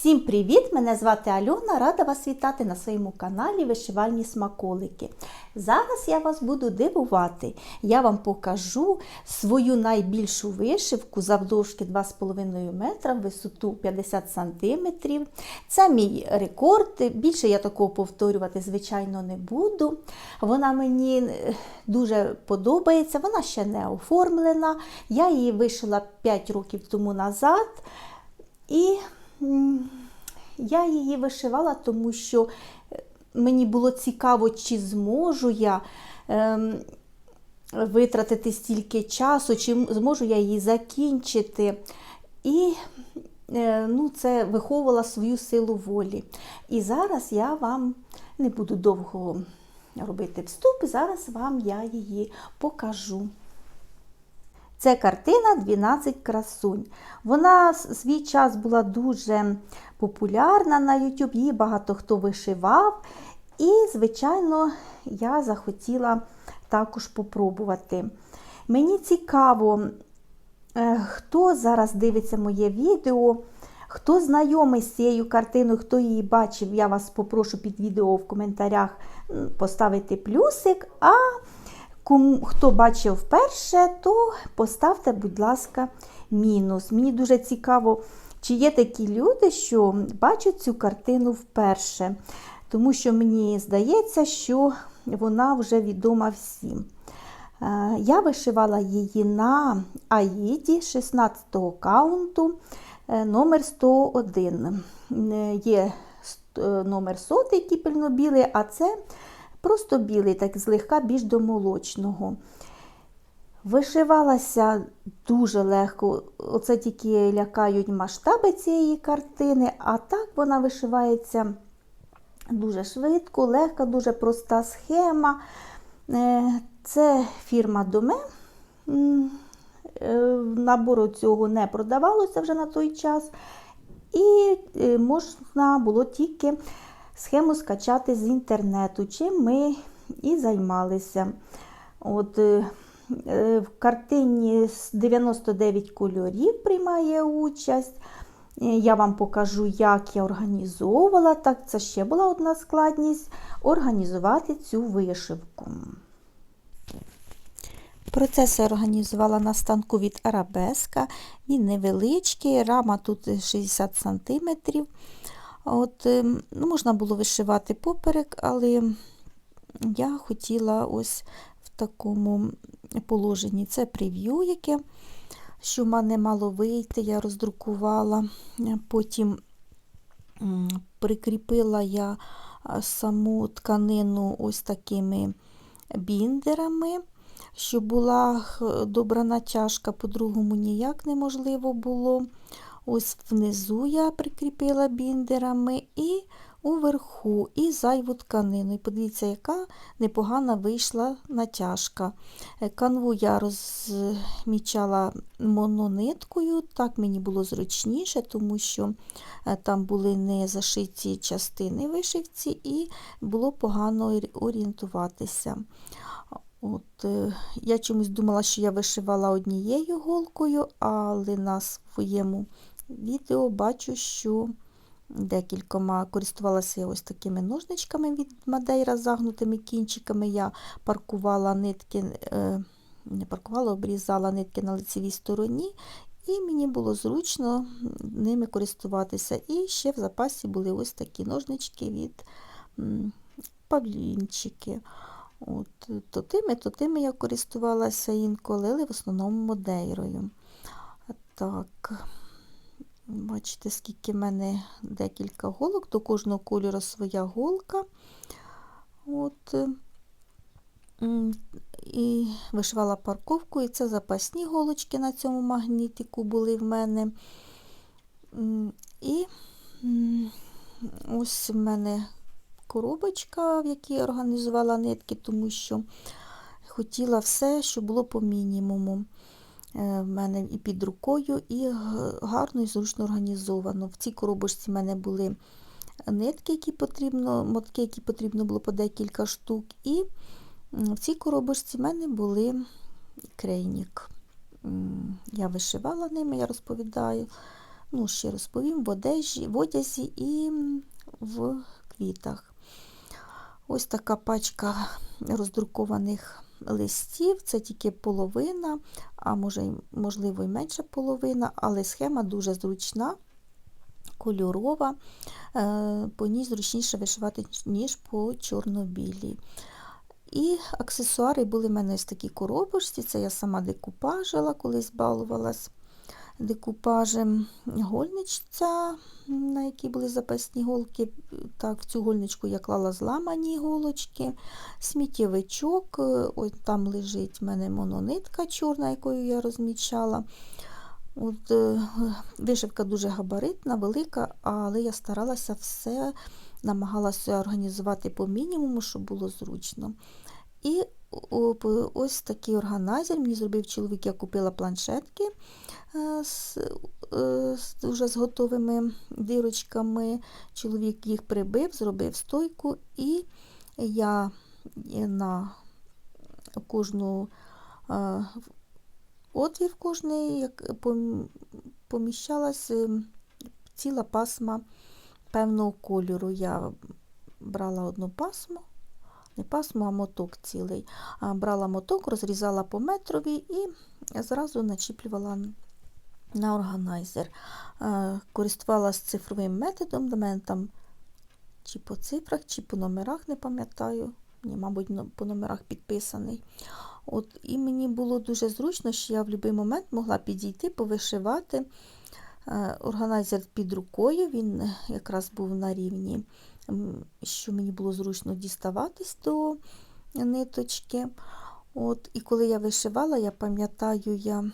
Всім привіт! Мене звати Альона, рада вас вітати на своєму каналі Вишивальні смаколики. Зараз я вас буду дивувати. Я вам покажу свою найбільшу вишивку завдовжки 2,5 метра, висоту 50 см. Це мій рекорд. Більше я такого повторювати, звичайно, не буду. Вона мені е, дуже подобається, вона ще не оформлена. Я її вишила 5 років тому назад. І я її вишивала, тому що е, мені було цікаво, чи зможу я ем, витратити стільки часу, чи зможу я її закінчити. І е, ну, це виховувала свою силу волі. І зараз я вам не буду довго робити вступ, зараз вам я її покажу. Це картина 12 красунь. Вона свій час була дуже популярна на YouTube, її багато хто вишивав. І, звичайно, я захотіла також попробувати. Мені цікаво, е, хто зараз дивиться моє відео, хто знайомий з цією картиною, хто її бачив, я вас попрошу під відео в коментарях поставити плюсик. А Кому хто бачив вперше, то поставте, будь ласка, мінус. Мені дуже цікаво, чи є такі люди, що бачать цю картину вперше. Тому що мені здається, що вона вже відома всім. Е, Я вишивала її на Аїді 16 каунту е, номер 101. Е, Є номер 100, кіпельно-білий, а це просто білий, так злегка більш до молочного. Вишивалася дуже легко. Оце тільки лякають масштаби цієї картини, а так вона вишивається дуже швидко, легка, дуже проста схема. Е, Це фірма Доме. Е, Набору цього не продавалося вже на той час. І е, можна було тільки схему скачати з інтернету, чим ми і займалися. От, е, е, в картині 99 кольорів приймає участь. Е, Я вам покажу, як я організовувала. Так, це ще була одна складність організувати цю вишивку. Процес організувала на станку від Арабеска. Він невеличкий, рама тут 60 см. От, ем, ну, можна було вишивати поперек, але я хотіла ось в такому положенні. Це прев'ю, яке що в мене мало вийти, я роздрукувала. Потім прикріпила я саму тканину ось такими біндерами, щоб була добра натяжка, по-другому ніяк неможливо було. Ось внизу я прикріпила біндерами і уверху, і зайву тканину. І подивіться, яка непогана вийшла натяжка. Е, Канву я розмічала монониткою, так мені було зручніше, тому що е, там були не зашиті частини вишивці, і було погано орієнтуватися. От, е, я чомусь думала, що я вишивала однією голкою, але на своєму відео бачу, що декількома користувалася я ось такими ножничками від Мадейра загнутими кінчиками. Я паркувала нитки, е, не паркувала, обрізала нитки на лицевій стороні, і мені було зручно ними користуватися. І ще в запасі були ось такі ножнички від павлінчики. От, то тими, то тими я користувалася інколи, але в основному модейрою. Так, бачите, скільки в мене декілька голок, до кожного кольору своя голка. От, і вишивала парковку, і це запасні голочки на цьому магнітику були в мене. І ось в мене коробочка, в якій я організувала нитки, тому що хотіла все, щоб було по мінімуму. Е, В мене і під рукою, і гарно і зручно організовано. В цій коробочці в мене були нитки, які потрібно, мотки, які потрібно було по декілька штук. І в цій коробочці в мене були крейнік. Я вишивала ними, я розповідаю ну, ще розповім, в одежі, в одязі і в квітах. Ось така пачка роздрукованих листів, це тільки половина, а може, можливо, і менша половина, але схема дуже зручна, кольорова, е, по ній зручніше вишивати, ніж по чорно-білій. І аксесуари були в мене ось такі коробочці, це я сама декупажила, колись балувалась декупажем. Гольничця, на якій були запасні голки. Так, В цю гольничку я клала зламані голочки, сміттєвичок, ось там лежить в мене мононитка чорна, якою я розмічала. От, е, Вишивка дуже габаритна, велика, але я старалася все, намагалася організувати по мінімуму, щоб було зручно. І ось такий органайзер мені зробив чоловік, я купила планшетки е, з, е, вже з готовими дирочками. Чоловік їх прибив, зробив стойку, і я на кожну е, отвір кожний як поміщалась ціла пасма певного кольору. Я брала одну пасму не пасму, а моток цілий. Брала моток, розрізала по метрові і зразу начіплювала на органайзер. Користувалася цифровим методом, до мене там чи по цифрах, чи по номерах, не пам'ятаю. Ні, мабуть, по номерах підписаний. От, І мені було дуже зручно, що я в будь-який момент могла підійти, повишивати. Органайзер під рукою, він якраз був на рівні що мені було зручно діставатись до ниточки. От, І коли я вишивала, я пам'ятаю, я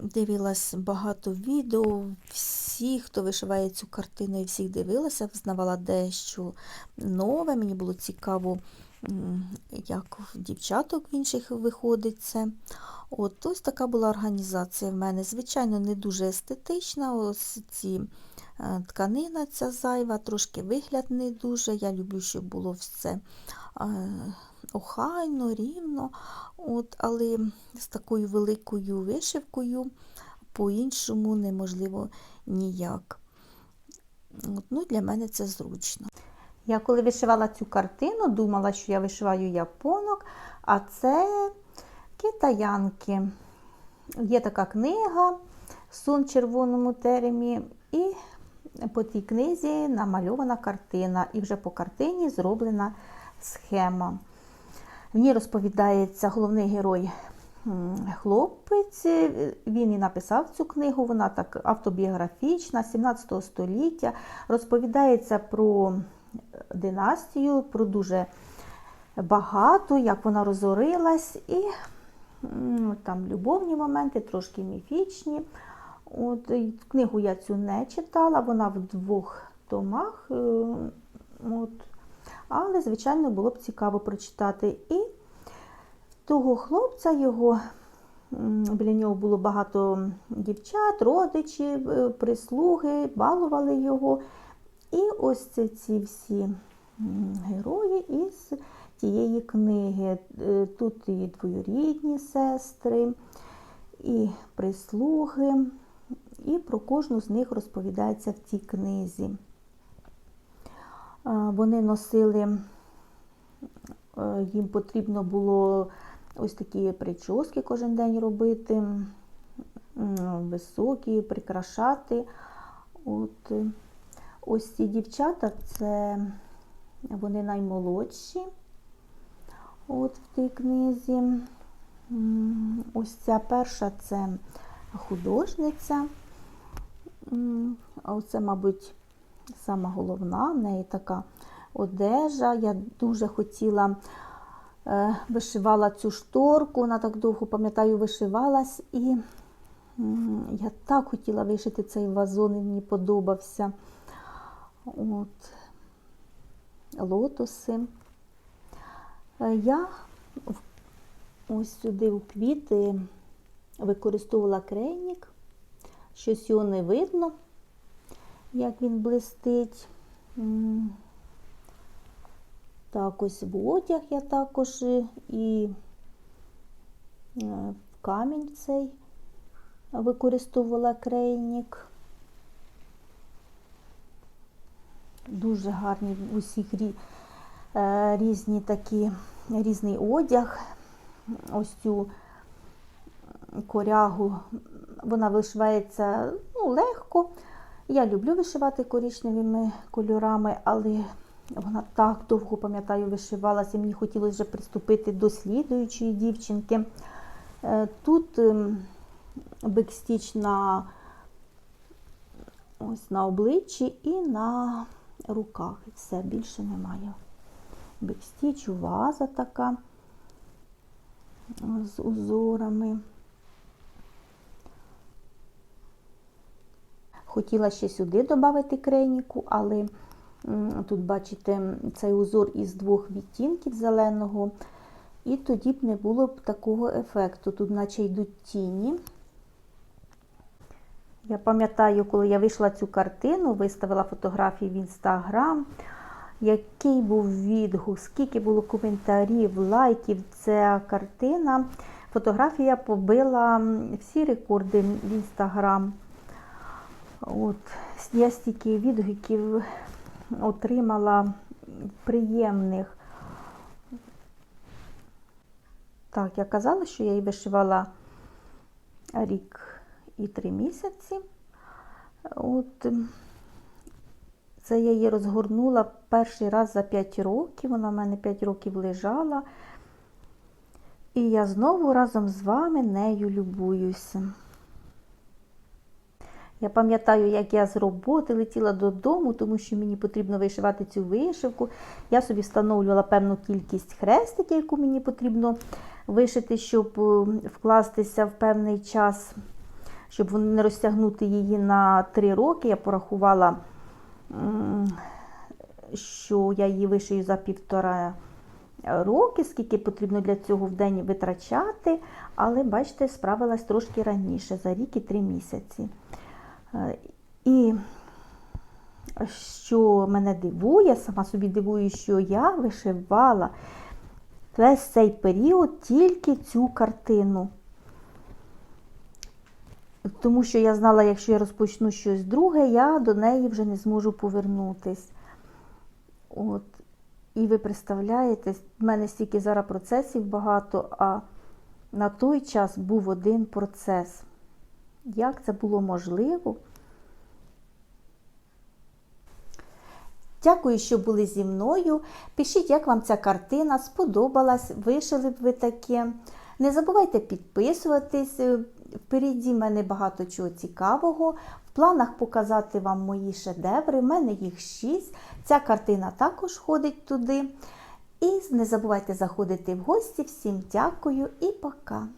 дивилась багато відео, всі, хто вишиває цю картину, і всіх дивилася, взнавала дещо нове. Мені було цікаво, як в дівчаток в інших виходить це. От, Ось така була організація в мене. Звичайно, не дуже естетична. Ось ці тканина ця зайва, трошки вигляд не дуже. Я люблю, щоб було все е, охайно, рівно. От, Але з такою великою вишивкою по-іншому неможливо ніяк. От, ну, Для мене це зручно. Я коли вишивала цю картину, думала, що я вишиваю японок, а це китаянки. Є така книга Сон в червоному теремі, і по тій книзі намальована картина, і вже по картині зроблена схема. В ній розповідається головний герой хлопець. Він і написав цю книгу, вона так автобіографічна, 17 століття. Розповідається про династію, про дуже багато, як вона розорилась, і там любовні моменти, трошки міфічні. От, Книгу я цю не читала, вона в двох томах. Е, от. Але, звичайно, було б цікаво прочитати. І того хлопця його, біля нього було багато дівчат, родичів, е, прислуги, балували його. І ось це ці всі герої із тієї книги. Е, тут і двоюрідні сестри, і прислуги і про кожну з них розповідається в цій книзі. Вони носили, е, їм потрібно було ось такі прически кожен день робити, високі, прикрашати. От, Ось ці дівчата це вони наймолодші от в тій книзі. Ось ця перша це художниця. Оце, мабуть, сама головна, в неї така одежа. Я дуже хотіла е, вишивала цю шторку, вона так довго, пам'ятаю, вишивалась, і я так хотіла вишити цей вазон, і мені подобався. От, Лотоси. Е, я ось сюди у квіти використовувала крейник. Щось його не видно, як він блистить. Так, ось в одяг я також і е, в камінь цей використовувала крейник. Дуже гарні усіх е, різні такі, різний одяг. Ось цю корягу, вона вишивається ну, легко. Я люблю вишивати коричневими кольорами, але вона так довго, пам'ятаю, вишивалася. Мені хотілося вже приступити до слідуючої дівчинки. Е, Тут ем, бекстіч на, ось на обличчі і на руках. І все, більше немає. Бекстіч, ваза така з узорами. Хотіла ще сюди додати крейніку, але тут, бачите, цей узор із двох відтінків зеленого, і тоді б не було б такого ефекту. Тут наче йдуть тіні. Я пам'ятаю, коли я вийшла цю картину, виставила фотографії в інстаграм, який був відгук, скільки було коментарів, лайків. Ця картина. Фотографія побила всі рекорди в інстаграм. От, я стільки відгуків отримала приємних. Так, я казала, що я її вишивала рік і три місяці. От, це я її розгорнула перший раз за 5 років. Вона в мене 5 років лежала. І я знову разом з вами нею любуюся. Я пам'ятаю, як я з роботи летіла додому, тому що мені потрібно вишивати цю вишивку. Я собі встановлювала певну кількість хрестиків, яку мені потрібно вишити, щоб е, вкластися в певний час, щоб не розтягнути її на три роки. Я порахувала, що я її вишию за півтора роки, скільки потрібно для цього в день витрачати, але, бачите, справилась трошки раніше, за рік і три місяці. Е, І що мене дивує, сама собі дивую, що я вишивала весь цей період тільки цю картину. Тому що я знала, якщо я розпочну щось друге, я до неї вже не зможу повернутись. От. І ви представляєте, в мене стільки зараз процесів багато, а на той час був один процес. Як це було можливо? Дякую, що були зі мною. Пишіть, як вам ця картина сподобалась, вишили б ви таке. Не забувайте підписуватись. Впереді мене багато чого цікавого. В планах показати вам мої шедеври. В мене їх шість. Ця картина також ходить туди. І не забувайте заходити в гості. Всім дякую і пока!